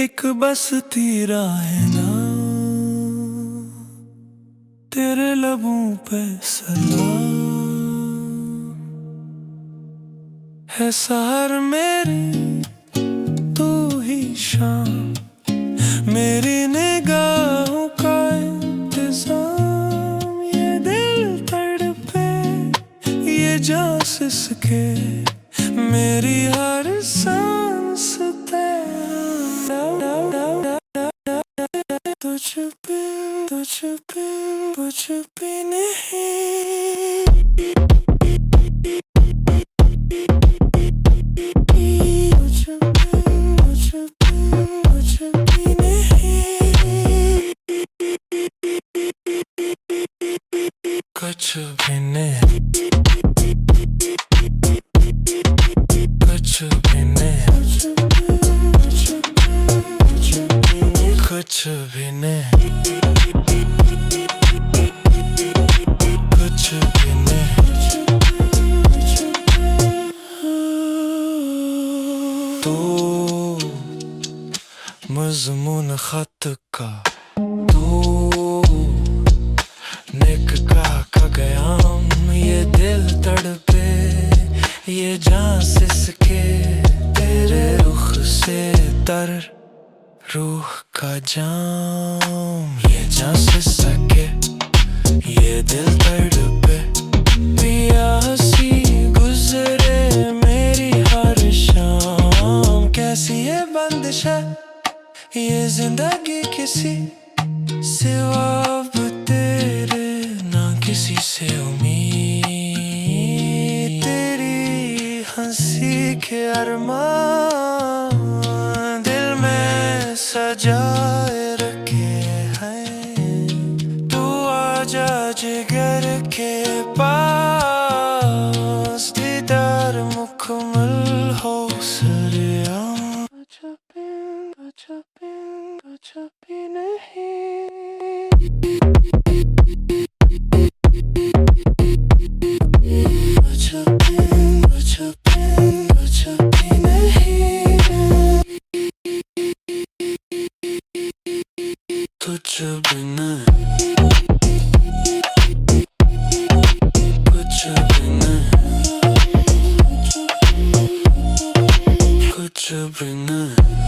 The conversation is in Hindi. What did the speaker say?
एक बसती है ना। तेरे लबों पे सलाम है सहर मेरी, तू ही शाम मेरी निगाहों का इंतज़ाम, ये दिल तड़पे, ये जान सिसके मेरी हर सांस तुझ पे तुझ पे कुछ भी नहीं कुछ भी कुछ कुछ भी नहीं तो मजमून खत का तो निक का का गयाम, ये दिल तड़पे, ये जान सिसके, तेरे रुख से तर रूह का जाम, ये जान सिसके ये दिल तड़पे पिया गुजरे मेरी हर शाम, कैसी ये बंदिश है? ये ज़िंदगी किसी सिवा अब तेरे, ना किसी से उम्मीद। तेरी हँसी के अरमान सजाए रखे हैं। तू आजा जिगर के पास दीदार मुखमल हो सरिया Put your banana. Put your banana. Put your.